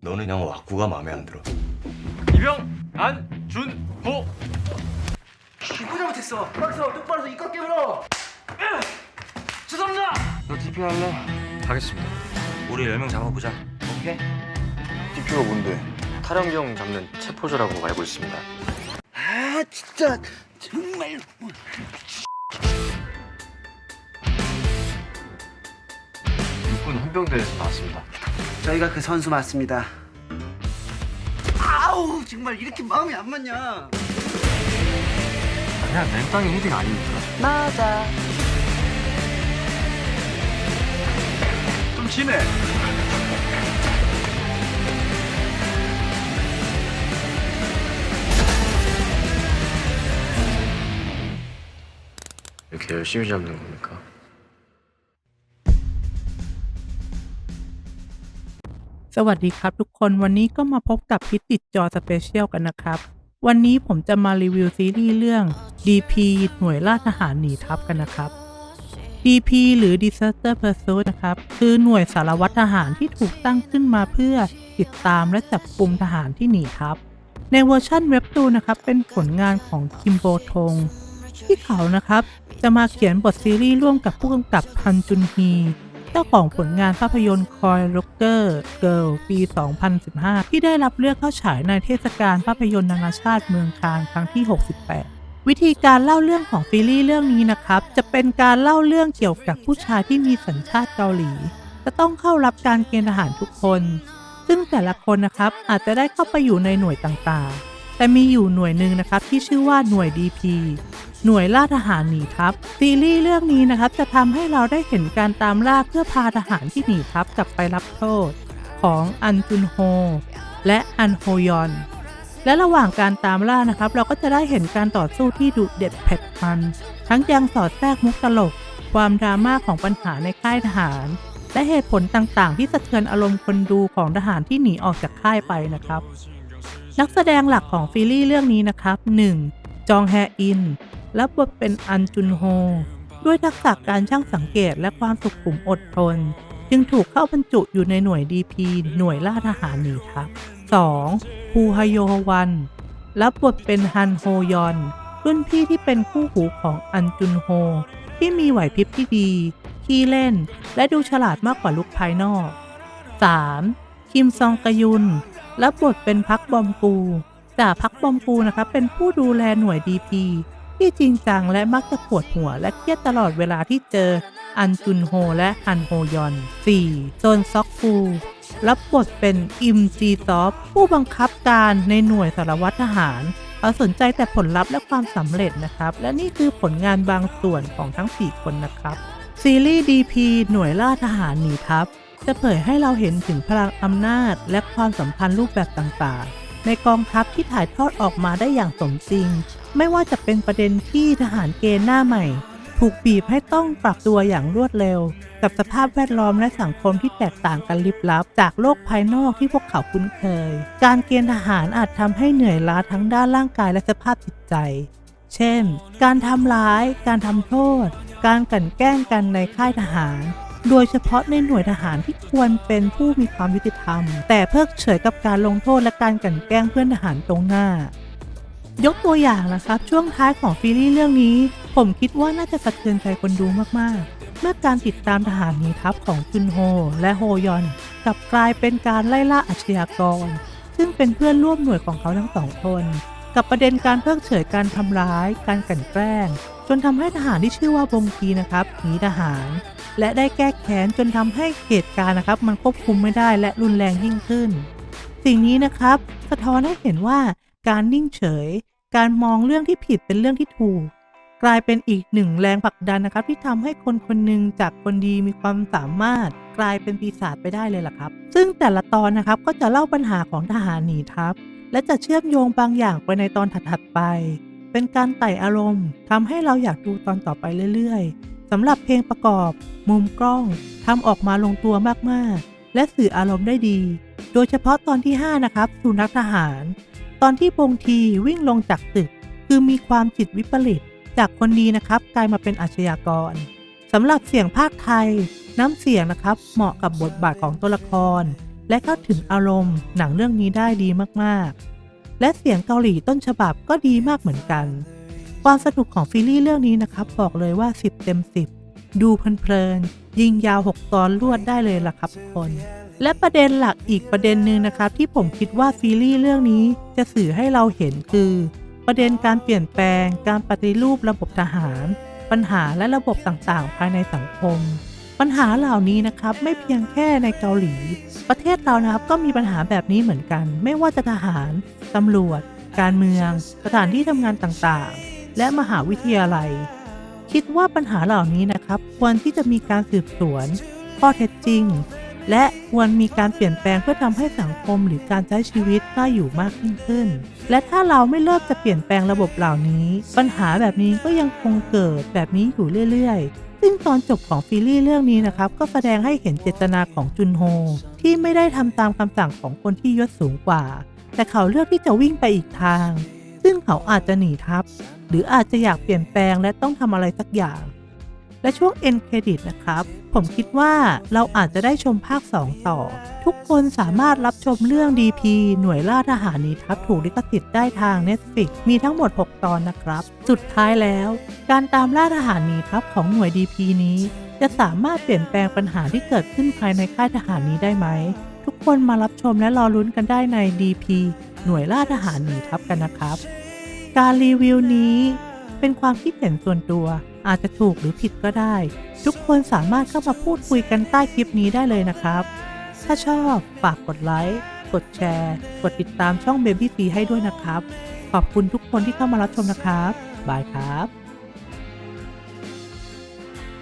너는 그냥 왁구가 마음에 안 들어. 이병 안준호 이거 잘못했어. 서, 똑바로 서, 이거 깨물어. 죄송합니다 너 TP 할래? 하겠습니다 우리 10명 잡아보자 오케이? DP가 뭔데? 탈영경 잡는 체포자라고 알고 있습니다 아, 진짜 정말. 육군 헌병대에서 나왔습니다 저희가 그 선수 맞습니다. 아우, 정말 이렇게 마음이 안 맞냐? 그냥 맨땅에 헤딩 아닙니까? 맞아. 좀 지네 이렇게 열심히 잡는 겁니까? สวัสดีครับทุกคนวันนี้ก็มาพบกับพิษติดจอสเปเชียลกันนะครับ วันนี้ผมจะมารีวิวซีรีส์เรื่อง DP หน่วยล่าทหารหนีทัพกันนะครับ DP หรือ Disaster Pursuit นะครับ คือหน่วยสารวัตรทหารที่ถูกตั้งขึ้นมาเพื่อติดตามและจับกลุ่มทหารที่หนีทัพ ในเวอร์ชันเว็บตูนะครับ เป็นผลงานของคิมโบทงที่เขานะครับ จะมาเขียนบทซีรีส์ร่วมกับผู้กำกับพันจุนฮี จ้าของผลงานภาพยนตร์คอยร็อกเกอร์เกิลปี 2015 ที่ได้รับเลือกเข้าฉายในเทศกาลภาพยนตร์นานาชาติเมืองคานครั้งที่ 68วิธีการเล่าเรื่องของซีรีส์เรื่องนี้นะครับ จะเป็นการเล่าเรื่องเกี่ยวกับผู้ชายที่มีสัญชาติเกาหลี จะต้องเข้ารับการเกณฑ์ทหารทุกคน ซึ่งแต่ละคนนะครับอาจจะได้เข้าไปอยู่ในหน่วยต่างๆ แต่มีอยู่หน่วยหนึ่งนะครับที่ชื่อว่าหน่วย DP หน่วยล่าทหารหนีทัพซีรีส์เรื่องนี้นะครับจะทำให้เราได้เห็นการตามล่าเพื่อพาทหารที่หนีทัพกลับไปรับโทษ ของอันจุนโฮ และอันโฮยอน และระหว่างการตามล่านะครับ เราก็จะได้เห็นการต่อสู้ที่ดุเด็ดเผ็ดมัน ทั้งยังสอดแทรกมุกตลก ความดราม่าของปัญหาในค่ายทหาร และเหตุผลต่างๆ ที่สะเทือนอารมณ์คนดูของทหารที่หนีออกจากค่ายไปนะครับ นักแสดงหลักของซีรีส์เรื่องนี้นะครับ 1. จองแฮอิน รับบทเป็นอันจุนโฮ ด้วยทักษะการช่างสังเกตและความสุขุมอดทน จึงถูกเข้าบรรจุอยู่ในหน่วย DP หน่วยล่าทหารหนีทัพ 2. ภูฮโยวัน รับบทเป็นฮันโฮยอน รุ่นพี่ที่เป็นคู่หูของอันจุนโฮ ที่มีไหวพริบที่ดี ขี้เล่น และดูฉลาดมากกว่าลุคภายนอก 3. คิมซองกยุน รับบทเป็นพักบอมกูจ่าพักบอมกูนะครับเป็นผู้ดูแลหน่วย DP ที่จริงจังและมักจะปวดหัวและเครียดตลอดเวลาที่เจออันจุนโฮและอันโฮยอน 4. โซนซอกฟู รับบทเป็นอิมจีซอฟผู้บังคับการในหน่วยสารวัตรทหารเขาสนใจแต่ผลลัพธ์และความสำเร็จนะครับ และนี่คือผลงานบางส่วนของทั้ง 4 คนนะครับ ซีรีส์ DP หน่วยล่าทหารหนีทัพ จะเผยให้เราเห็นถึงพลังอำนาจและความสัมพันธ์รูปแบบต่างๆ ในกองทัพที่ถ่ายทอดออกมาได้อย่างสมจริง ไม่ว่าจะเป็นประเด็นที่ทหารเกณฑ์หน้าใหม่ ถูกบีบให้ต้องปรับตัวอย่างรวดเร็ว กับสภาพแวดล้อมและสังคมที่แตกต่างกันลิบลับ จากโลกภายนอกที่พวกเขาคุ้นเคย การเกณฑ์ทหารอาจทำให้เหนื่อยล้าทั้งด้านร่างกายและสภาพจิตใจ เช่น การทำร้าย การทำโทษ การกลั่นแกล้งกันในค่ายทหาร โดยเฉพาะในหน่วยทหารที่ควรเป็นผู้มีความยุติธรรม แต่เพิกเฉยกับการลงโทษและการกลั่นแกล้งเพื่อนทหารตรงหน้า ยกตัวอย่างนะครับช่วงท้ายของซีรีส์เรื่องนี้ ผมคิดว่าน่าจะสะเทือนใจคนดูมากๆ เมื่อการติดตามทหารหนีทัพของจุนโฮและโฮยอนกลับกลายเป็นการไล่ล่าอาชญากร ซึ่งเป็นเพื่อนร่วมหน่วยของเขาทั้งสองคนกับประเด็นการเพิกเฉยการทำร้าย การกลั่นแกล้ง จนทำให้ทหารที่ชื่อว่าบงกีนะครับหนีทหาร และได้แก้แค้นจนทำให้เหตุการณ์นะครับ มันควบคุมไม่ได้และรุนแรงยิ่งขึ้น สิ่งนี้นะครับ สะท้อนให้เห็นว่าการนิ่งเฉย การมองเรื่องที่ผิดเป็นเรื่องที่ถูก กลายเป็นอีกหนึ่งแรงผลักดันนะครับ ที่ทำให้คนคนหนึ่งจากคนดีมีความสามารถ กลายเป็นปีศาจไปได้เลยล่ะครับ ซึ่งแต่ละตอนนะครับก็จะเล่าปัญหาของทหารหนีทัพและจะเชื่อมโยงบางอย่างไปในตอนถัดๆไป เป็นการไต่อารมณ์ทำให้เราอยากดูตอนต่อไปเรื่อยๆ สำหรับเพลงประกอบ มุมกล้องทำออกมาลงตัวมากๆ และสื่ออารมณ์ได้ดี โดยเฉพาะตอนที่ 5 นะครับสุนัขทหาร ตอนที่บงทีวิ่งลงจากตึก คือมีความจิตวิปริต จากคนดีนะครับกลายมาเป็นอาชญากรสำหรับเสียงภาคไทย น้ำเสียงนะครับเหมาะกับบทบาทของตัวละคร และเข้าถึงอารมณ์ หนังเรื่องนี้ได้ดีมากๆ และเสียงเกาหลีต้นฉบับก็ดีมากเหมือนกัน ความสนุกของซีรีส์เรื่องนี้นะครับ บอกเลยว่า 10 เต็ม 10 ดูเพลินๆยิงยาว 6 ตอนรวดได้เลยล่ะครับทุกคน และประเด็นหลักอีกประเด็นหนึ่งนะครับ ที่ผมคิดว่าซีรีส์เรื่องนี้จะสื่อให้เราเห็นคือ ประเด็นการเปลี่ยนแปลง การปฏิรูประบบทหาร ปัญหาและระบบต่างๆ ภายในสังคม ปัญหาเหล่านี้นะครับไม่เพียงแค่ในเกาหลี ประเทศเรานะครับก็มีปัญหาแบบนี้เหมือนกัน ไม่ว่าจะทหารตำรวจ การเมือง สถานที่ทำงานต่างๆ และมหาวิทยาลัย คิดว่าปัญหาเหล่านี้นะครับ ควรที่จะมีการสืบสวน ข้อเท็จจริง และควรมีการเปลี่ยนแปลงเพื่อทำให้สังคมหรือการใช้ชีวิตน่าอยู่มากยิ่งขึ้น และถ้าเราไม่เริ่มจะเปลี่ยนแปลงระบบเหล่านี้ ปัญหาแบบนี้ก็ยังคงเกิดแบบนี้อยู่เรื่อยๆ ซึ่งตอนจบของซีรีส์เรื่องนี้นะครับ ก็แสดงให้เห็นเจตนาของจุนโฮที่ไม่ได้ทำตามคำสั่งของคนที่ยศสูงกว่า แต่เขาเลือกที่จะวิ่งไปอีกทาง ซึ่งเขาอาจจะหนีทัพหรืออาจจะอยากเปลี่ยนแปลงและต้องทำอะไรสักอย่าง และช่วง end credit นะครับ ผมคิดว่าเราอาจจะได้ชมภาค 2 ต่อ ทุกคนสามารถรับชมเรื่อง DP หน่วยล่าทหารหนีทัพถูกลิขสิทธิ์ได้ทาง Netflix มีทั้งหมด 6 ตอนนะครับ สุดท้ายแล้ว การตามล่าทหารหนีทัพของหน่วย DP นี้จะสามารถเปลี่ยนแปลงปัญหาที่เกิดขึ้นภายในค่ายทหารนี้ได้ไหม ทุกคนมารับชมและรอลุ้นกันได้ใน DP หน่วยล่าทหารหนีทัพกันนะครับ การรีวิวนี้เป็นความคิดเห็นส่วนตัว อาจจะถูกหรือผิดก็ได้ ทุกคนสามารถเข้ามาพูดคุยกันใต้คลิปนี้ได้เลยนะครับ ถ้าชอบฝากกดไลค์กดแชร์ กดติดตามช่อง Baby C ให้ด้วยนะครับ ขอบคุณทุกคนที่เข้ามารับชมนะครับ บายครับ